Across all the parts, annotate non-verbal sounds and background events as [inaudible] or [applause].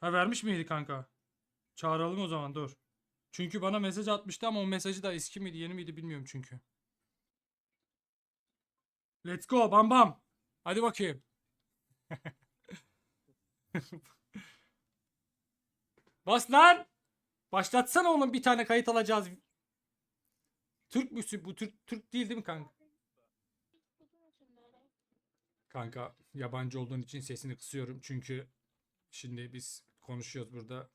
Ha vermiş miydi kanka? Çağıralım o zaman dur. Çünkü bana mesaj atmıştı ama o mesajı da eski miydi yeni miydi bilmiyorum çünkü. Let's go bam bam. Hadi bakayım. [laughs] Bas lan. Başlatsana oğlum bir tane kayıt alacağız. Türk müsün? Bu Türk Türk değil değil mi kanka? Kanka yabancı olduğun için sesini kısıyorum. Çünkü şimdi biz konuşuyoruz burada.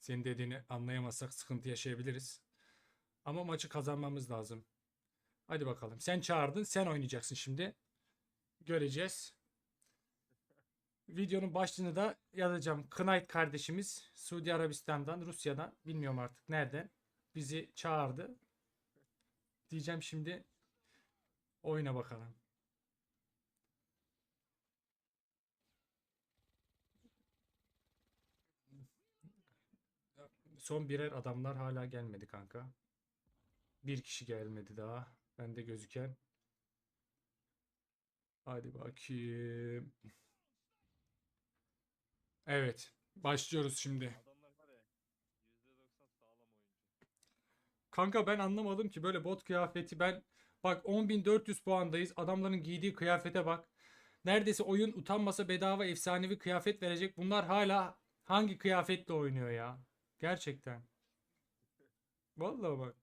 Senin dediğini anlayamazsak sıkıntı yaşayabiliriz. Ama maçı kazanmamız lazım. Hadi bakalım. Sen çağırdın. Sen oynayacaksın şimdi. Göreceğiz. Videonun başlığını da yazacağım. Knight kardeşimiz Suudi Arabistan'dan, Rusya'dan bilmiyorum artık nereden bizi çağırdı. Diyeceğim şimdi oyna bakalım. Son birer adamlar hala gelmedi kanka. Bir kişi gelmedi daha. Bende gözüken. Hadi bakayım. Evet. Başlıyoruz şimdi. Adamlar var ya %90 sağlam oyuncu. Kanka ben anlamadım ki böyle bot kıyafeti ben bak 10.400 puandayız. Adamların giydiği kıyafete bak. Neredeyse oyun utanmasa bedava efsanevi kıyafet verecek. Bunlar hala hangi kıyafetle oynuyor ya? Gerçekten. Vallahi bak.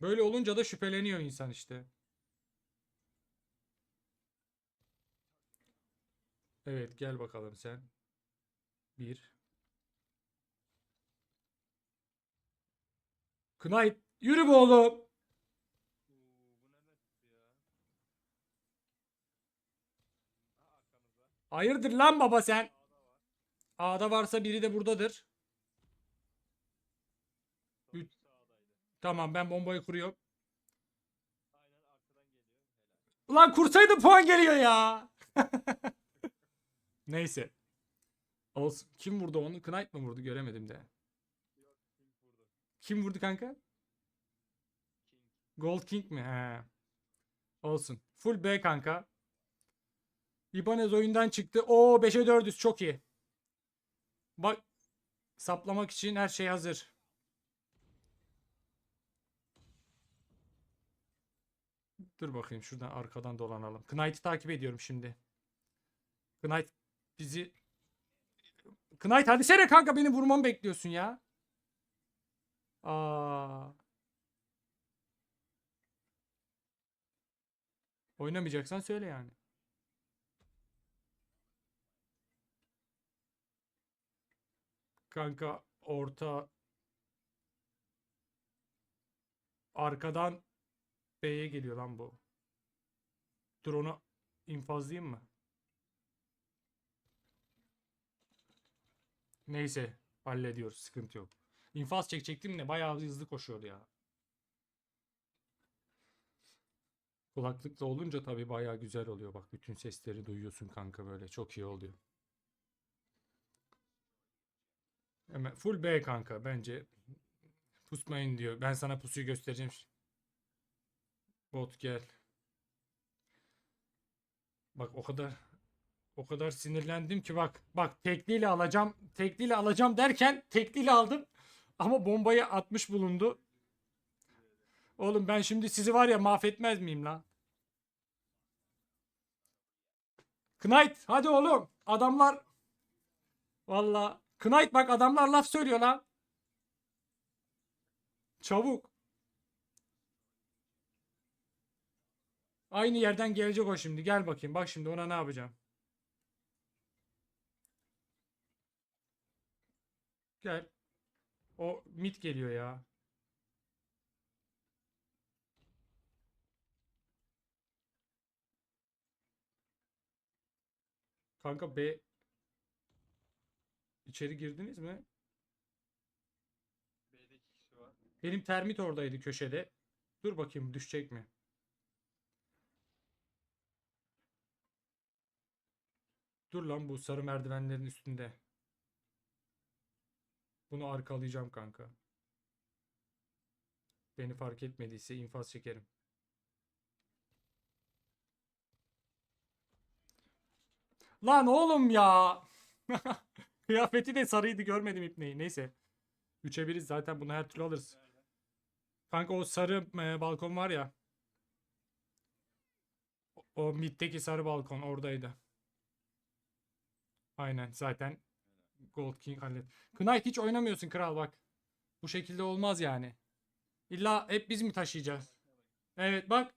Böyle olunca da şüpheleniyor insan işte. Evet gel bakalım sen. Bir. Knight yürü be oğlum. Hayırdır lan baba sen? A'da varsa biri de buradadır. Tamam ben bombayı kuruyorum. Aynen arkadan geliyor. Helal. Ulan kursaydı puan geliyor ya. [laughs] Neyse. Olsun. Kim vurdu onu? Knight mı vurdu? Göremedim de. Kim vurdu kanka? Gold King mi? He. Olsun. Full B kanka. Ibanez oyundan çıktı. Oo 5'e 400 çok iyi. Bak saplamak için her şey hazır. Dur bakayım şuradan arkadan dolanalım. Knight'ı takip ediyorum şimdi. Knight bizi Knight hadi sene kanka beni vurmamı bekliyorsun ya. Aa. Oynamayacaksan söyle yani. Kanka orta arkadan B'ye geliyor lan bu. Dur onu infazlayayım mı? Neyse hallediyoruz sıkıntı yok. İnfaz çekecektim de bayağı hızlı koşuyordu ya. Kulaklıkla olunca tabii bayağı güzel oluyor. Bak bütün sesleri duyuyorsun kanka böyle. Çok iyi oluyor. Hemen full B kanka bence. Pusmayın diyor. Ben sana pusuyu göstereceğim. Bot gel. Bak o kadar o kadar sinirlendim ki bak. Bak tekliyle alacağım. Tekliyle alacağım derken tekliyle aldım. Ama bombayı atmış bulundu. Oğlum ben şimdi sizi var ya mahvetmez miyim lan? Knight hadi oğlum. Adamlar Valla Knight bak adamlar laf söylüyor lan. Çabuk. Aynı yerden gelecek o şimdi. Gel bakayım. Bak şimdi ona ne yapacağım. Gel. O mid geliyor ya. Kanka B İçeri girdiniz mi? Benim termit oradaydı köşede. Dur bakayım düşecek mi? Dur lan bu sarı merdivenlerin üstünde. Bunu arkalayacağım kanka. Beni fark etmediyse infaz çekerim. Lan oğlum ya. [laughs] Kıyafeti de sarıydı görmedim ipneyi. Neyse. 3'e 1'iz zaten bunu her türlü alırız. Kanka o sarı e, balkon var ya. O- O middeki sarı balkon oradaydı. Aynen zaten Gold King hallet. Knight hiç oynamıyorsun kral bak. Bu şekilde olmaz yani. İlla hep biz mi taşıyacağız? Evet bak.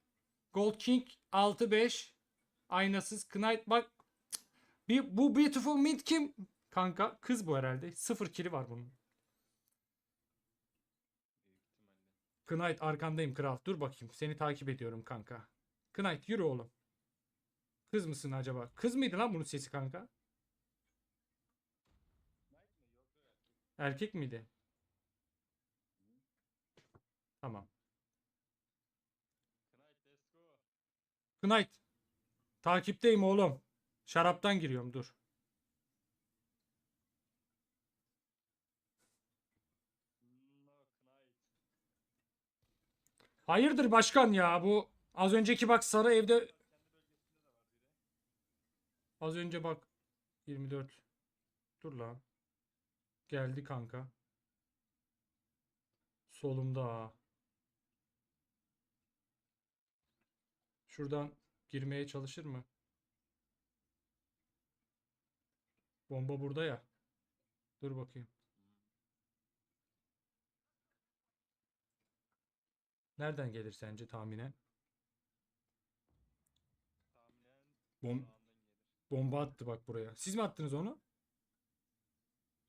Gold King 6-5. Aynasız Knight bak. Bir, bu Beautiful Mint kim? Kanka kız bu herhalde. Sıfır kili var bunun. Knight arkandayım kral. Dur bakayım. Seni takip ediyorum kanka. Knight yürü oğlum. Kız mısın acaba? Kız mıydı lan bunun sesi kanka? Erkek miydi? Tamam. Knight. Takipteyim oğlum. Şaraptan giriyorum dur. Hayırdır başkan ya bu az önceki bak sarı evde az önce bak 24 dur lan geldi kanka. Solumda şuradan girmeye çalışır mı? Bomba burada ya. Dur bakayım. Nereden gelir sence tahminen? Tahminen Bom bomba attı bak buraya. Siz mi attınız onu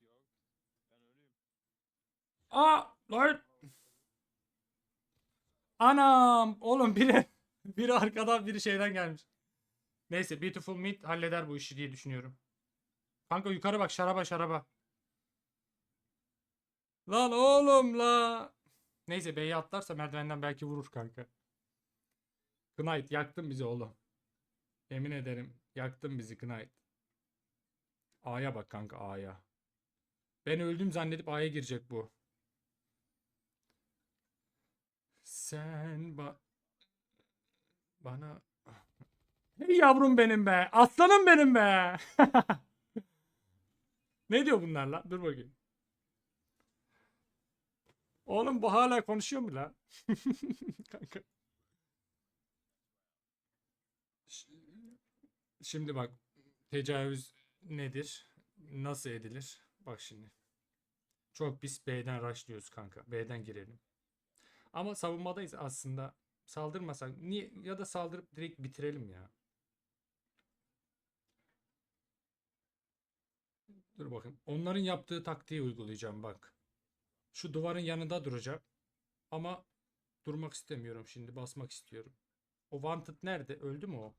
Yok. Ben ölüyüm. Aa lan Anam oğlum biri [laughs] biri arkadan biri şeyden gelmiş. Neyse Beautiful Meat halleder bu işi diye düşünüyorum. Kanka yukarı bak şaraba şaraba. Lan oğlum la. Neyse B'ye atlarsa merdivenden belki vurur kanka. Knight yaktın bizi oğlum. Yemin ederim yaktın bizi Knight. A'ya bak kanka A'ya. Ben öldüm zannedip A'ya girecek bu. Sen ba bana Hey yavrum benim be. Aslanım benim be. [laughs] ne diyor bunlar lan? Dur bakayım. Oğlum bu hala konuşuyor mu lan? [laughs] Kanka. Şimdi bak tecavüz nedir? Nasıl edilir? Bak şimdi. Çok biz B'den rushlıyoruz kanka. B'den girelim. Ama savunmadayız aslında. Saldırmasak niye ya da saldırıp direkt bitirelim ya. Dur bakayım. Onların yaptığı taktiği uygulayacağım bak. Şu duvarın yanında duracak. Ama durmak istemiyorum şimdi. Basmak istiyorum. O Wanted nerede? Öldü mü o?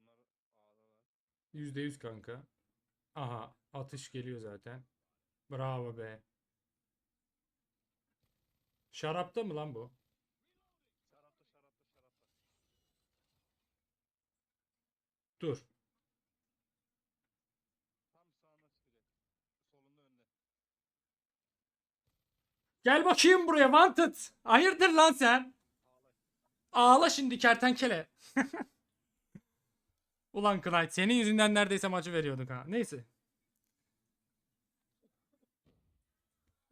Bunlar A'dalar. %100 kanka. Aha atış geliyor zaten. Bravo be. Şarapta mı lan bu? Şarapta şarapta şarapta. Dur. Tam sağına çıkacak. Solunda önde. Gel bakayım buraya Wanted. Hayırdır lan sen? Ağla. Ağla şimdi kertenkele. [laughs] Ulan Knight senin yüzünden neredeyse maçı veriyorduk ha. Neyse.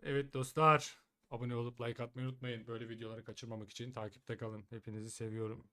Evet dostlar. Abone olup like atmayı unutmayın. Böyle videoları kaçırmamak için takipte kalın. Hepinizi seviyorum.